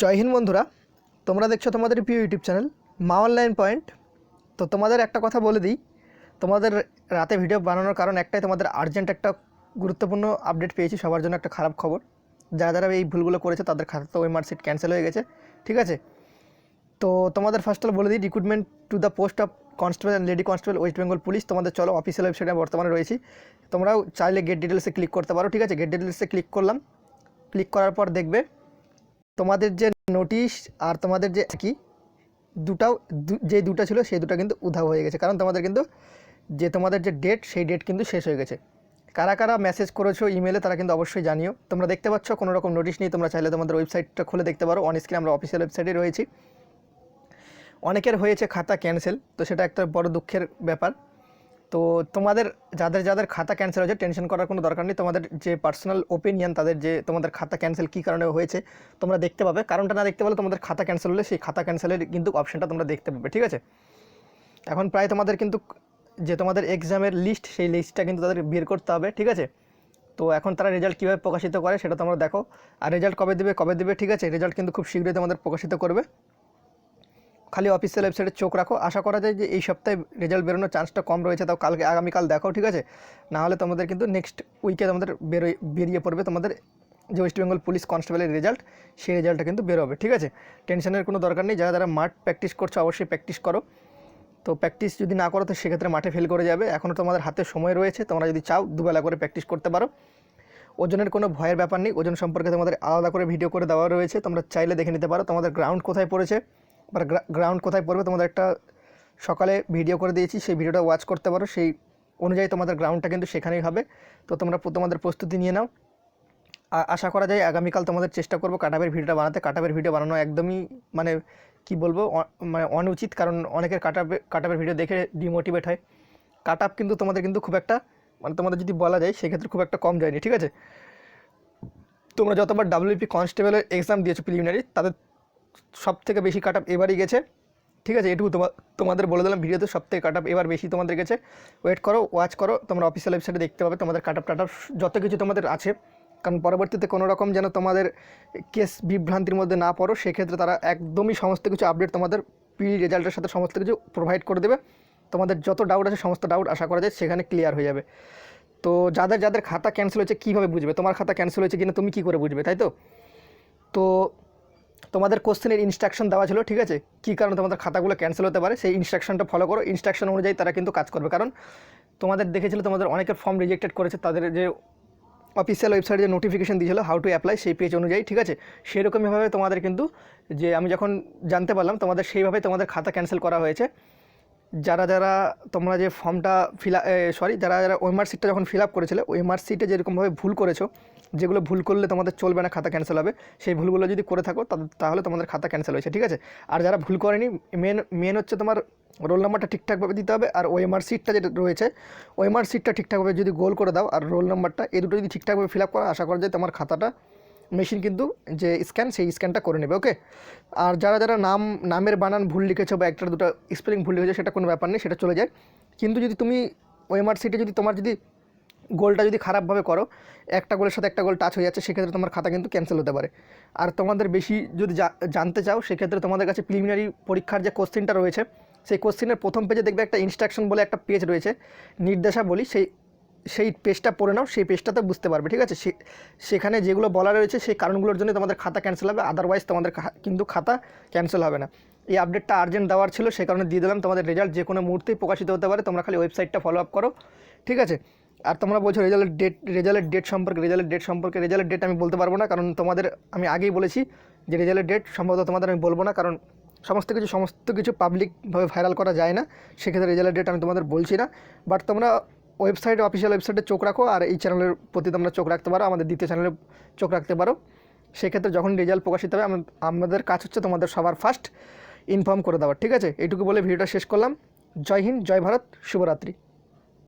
জয় হিন্দ বন্ধুরা, তোমরা দেখছ তোমাদের প্রিয় YouTube channel Maa online point. তো তোমাদের একটা কথা বলে দিই, তোমাদের রাতে ভিডিও বানানোর কারণ একটাই, তোমাদের আর্জেন্ট একটা গুরুত্বপূর্ণ আপডেট পেয়েছি, সবার জন্য একটা খারাপ খবর। যারা যারা এই ভুলগুলো করেছে তাদের খাতা তো ওই মার্কশিট ক্যান্সেল হয়ে গেছে, ঠিক আছে? তো তোমাদের ফার্স্ট অল বলে দিই recruitment to the post of constable and lady constable West Bengal police তোমাদের চলো অফিসিয়াল ওয়েবসাইটে বর্তমানে রয়েছি। তোমরাও চাইলে গেট ডিটেলসে ক্লিক করতে পারো, ঠিক আছে? গেট ডিটেলসে ক্লিক করলাম ক্লিক করার পর দেখবে তোমাদের যে নোটিশ আর তোমাদের যে কি, দুটাও যে দুটো ছিল সেই দুটো কিন্তু উধাও হয়ে গেছে। কারণ তোমাদের কিন্তু যে তোমাদের যে ডেট সেই ডেট কিন্তু শেষ হয়ে গেছে। কারা কারা মেসেজ করেছ ইমেলে তারা কিন্তু অবশ্যই জানিও। তোমরা দেখতে পাচ্ছ কোনো রকম নোটিশ নেই, তোমরা চাইলে তোমাদের ওয়েবসাইটটা খুলে দেখতে পারো। অন স্ক্রিন আমরা অফিসিয়াল ওয়েবসাইটে রয়েছি। অনেকের হয়েছে খাতা ক্যান্সেল তো সেটা একটা বড় দুঃখের ব্যাপার। তো তোমাদের, যাদের যাদের খাতা ক্যান্সেল হয়েছে টেনশন করার কোনো দরকার নেই। তোমাদের যে পার্সোনাল ওপিনিয়ন তাদের যে তোমাদের খাতা ক্যান্সেল কী কারণে হয়েছে, তোমরা দেখতে পাবে। কারণটা না দেখতে পারলে তোমাদের খাতা ক্যান্সেল হলে সেই খাতা ক্যান্সেলের কিন্তু অপশানটা তোমরা দেখতে পাবে, ঠিক আছে? এখন প্রায় তোমাদের কিন্তু, যে তোমাদের এক্সামের লিস্ট সেই লিস্টটা কিন্তু তাদের বের করতে হবে, ঠিক আছে? তো এখন তারা রেজাল্ট কীভাবে প্রকাশিত করে, সেটা তোমরা দেখো। আর রেজাল্ট কবে দেবে কবে দেবে, ঠিক আছে? রেজাল্ট কিন্তু খুব শীঘ্রই তোমাদের প্রকাশিত করবে। খালি অফিসিয়াল ওয়েবসাইটে চোখ রাখো। আশা করা যায় যে এই সপ্তাহে রেজাল্ট বেরোনোর চান্সটা কম রয়েছে, তাও কালকে আগামীকাল দেখো, ঠিক আছে? না হলে তোমাদের কিন্তু নেক্সট উইকে তোমাদের বেরোয়, বেরিয়ে পড়বে তোমাদের যে ওয়েস্ট বেঙ্গল পুলিশ কনস্টেবলের রেজাল্ট সেই রেজাল্টটা কিন্তু বেরোবে, ঠিক আছে? টেনশনের কোনো দরকার নেই, যারা যারা মাঠ প্র্যাকটিস করছ, অবশ্যই প্র্যাকটিস করো। তো প্র্যাকটিস যদি না করো, তো সেক্ষেত্রে মাঠে ফেল করে যাবে। এখনও তোমাদের হাতে সময় রয়েছে, তোমরা যদি চাও, দুবেলা করে প্র্যাকটিস করতে পারো। ওজনের কোনো ভয়ের ব্যাপার নেই, ওজন সম্পর্কে তোমাদের আলাদা করে ভিডিও করে দেওয়া রয়েছে, তোমরা চাইলে দেখে নিতে পারো। তোমাদের গ্রাউন্ড কোথায় পড়েছে? বা গ্রাউন্ড কোথায় পড়বে তোমাদের একটা সকালে ভিডিও করে দিয়েছি, সেই ভিডিওটা ওয়াচ করতে পারো। সেই অনুযায়ী তোমাদের গ্রাউন্ডটা কিন্তু সেখানেই হবে। তো তোমরা তোমাদের প্রস্তুতি নিয়ে নাও। আশা করা যায় আগামীকাল তোমাদের চেষ্টা করব কাটাপের ভিডিওটা বানাতে। কাটাপের ভিডিও বানানো একদমই মানে কি বলব মানে অনুচিত, কারণ অনেকের কাটাপে কাটাপের ভিডিও দেখে ডিমোটিভেট হয়। কাট আপ কিন্তু তোমাদের কিন্তু খুব একটা মানে তোমাদের যদি বলা যায়, সেক্ষেত্রে খুব একটা কম যায়নি, ঠিক আছে? তোমরা যতবার ডাব্লিউপি কনস্টেবলের এক্সাম দিয়েছ প্রিলিমিনারি তাদের সব থেকে বেশি কাট আপ এবারই গেছে। ঠিক আছে, এটুকু তোমা, তোমাদের বলে দিলাম, ভিডিওতে সব থেকে কাট আপ এবার বেশি তোমাদের গেছে। ওয়েট করো ওয়াচ করো, তোমরা অফিসিয়াল ওয়েবসাইটে দেখতে পাবে তোমাদের কাট আপ টাট যত কিছু তোমাদের আছে। কারণ পরবর্তীতে কোনো রকম যেন তোমাদের কেস বিভ্রান্তির মধ্যে না পড়ো, সেক্ষেত্রে তারা একদমই সমস্ত কিছু আপডেট তোমাদের প্রি রেজাল্টের সাথে সমস্ত কিছু প্রোভাইড করে দেবে। তোমাদের যত ডাউট আছে, সমস্ত ডাউট আশা করা যায়, সেখানে ক্লিয়ার হয়ে যাবে। তো যাদের যাদের খাতা ক্যান্সেল হয়েছে, কীভাবে বুঝবে? তোমার খাতা ক্যান্সেল হয়েছে কিনা, তুমি কী করে বুঝবে, তাই তো? তো তোমাদের কোশ্চেনের ইনস্ট্রাকশন দেওয়া ছিল, ঠিক আছে? কী কারণে তোমাদের খাতাগুলো ক্যান্সেল হতে পারে? সেই ইনস্ট্রাকশনটা ফলো করো। ইনস্ট্রাকশন অনুযায়ী তারা কিন্তু কাজ করবে। কারণ তোমাদের দেখেছিল, তোমাদের অনেকের ফর্ম রিজেক্টেড করেছে। তাদের যে অফিসিয়াল ওয়েবসাইটে যে নোটিফিকেশান দিয়েছিল হাউ টু অ্যাপ্লাই সেই পেজ অনুযায়ী, ঠিক আছে? সেরকমইভাবে তোমাদের কিন্তু যে আমি যখন জানতে পারলাম, তোমাদের সেইভাবে তোমাদের খাতা ক্যান্সেল করা হয়েছে। যারা যারা তোমরা যে ফর্মটা ফিল সরি যারা যারা ওএমআর সিটটা যখন ফিল আপ করেছিলে ওএমআর সিটে যেরকমভাবে ভুল করেছ, যেগুলো ভুল করলে তোমাদের চলবে না, খাতা ক্যান্সেল হবে, সেই ভুলগুলো যদি করে থাকো তাহলে তোমাদের খাতা ক্যান্সেল হয়েছে, ঠিক আছে? আর যারা ভুল করেনি মেন মেন হচ্ছে তোমার রোল নাম্বারটা ঠিকঠাকভাবে দিতে হবে, আর ওএমআর সিটটা যেটা রয়েছে ওএমআর সিটটা ঠিকঠাকভাবে যদি গোল করে দাও, আর রোল নাম্বারটা এই দুটো যদি ঠিকঠাকভাবে ফিল আপ করো, আশা করা যায় তোমার খাতাটা মেশিন কিন্তু যে স্ক্যান, সেই স্ক্যানটা করে নেবে ওকে আর যারা যারা নাম, নামের বানান ভুল লিখেছো বা একটা দুটো স্পেলিং ভুল লিখেছো সেটা কোনো ব্যাপার নেই, সেটা চলে যায়। কিন্তু যদি তুমি ওএমআর সিটে যদি তোমার যদি গোলটা যদি খারাপভাবে করো, একটা গোলের সাথে একটা গোল টাচ হয়ে যাচ্ছে, সেক্ষেত্রে তোমার খাতা কিন্তু ক্যান্সেল হতে পারে। আর তোমাদের বেশি যদি জানতে চাও, সেক্ষেত্রে তোমাদের কাছে প্রিলিমিনারি পরীক্ষার যে কোশ্চেনটা রয়েছে, সেই কোশ্চেনের প্রথম পেজে দেখবে একটা ইনস্ট্রাকশন বলে একটা পেজ রয়েছে। নির্দেশাবলী, সেই সেই পেজটা পড়ে নাও, সেই পেজটাতে বুঝতে পারবে, ঠিক আছে? সেখানে যেগুলো বলা রয়েছে, সেই কারণগুলোর জন্য তোমাদের খাতা ক্যান্সেল হবে আদারওয়াইজ তোমাদের কিন্তু খাতা ক্যান্সেল হবে না। এই আপডেটটা আর্জেন্ট দেওয়ার ছিল, সে কারণে দিয়ে দিলাম। তোমাদের রেজাল্ট যে কোনো মুহূর্তেই প্রকাশিত হতে পারে, তোমরা খালি ওয়েবসাইটটা ফলো আপ করো, ঠিক আছে? আর তোমরা বলছো রেজাল্টের ডেট রেজাল্টের ডেট সম্পর্কে রেজাল্টের ডেট সম্পর্কে রেজাল্টের ডেট আমি বলতে পারব না, কারণ তোমাদের, আমি আগেই বলেছি যে রেজাল্টের ডেট সম্ভবত তোমাদের আমি বলব না, কারণ সমস্ত কিছু সমস্ত কিছু পাবলিকভাবে ভাইরাল করা যায় না। সেক্ষেত্রে রেজাল্টের ডেট আমি তোমাদের বলছি না। বাট তোমরা ওয়েবসাইটে অফিসিয়াল ওয়েবসাইটে চোখ রাখো আর এই চ্যানেলের প্রতি তোমরা চোখ রাখতে পারো। আমাদের দ্বিতীয় চ্যানেলে চোখ রাখতে পারো। সেক্ষেত্রে যখন রেজাল্ট প্রকাশিত হবে আমাদের কাজ হচ্ছে তোমাদের সবার ফার্স্ট ইনফর্ম করে দেওয়ার ঠিক আছে? এইটুকু বলে ভিডিওটা শেষ করলাম। জয় হিন্দ, জয় ভারত, শুভরাত্রি।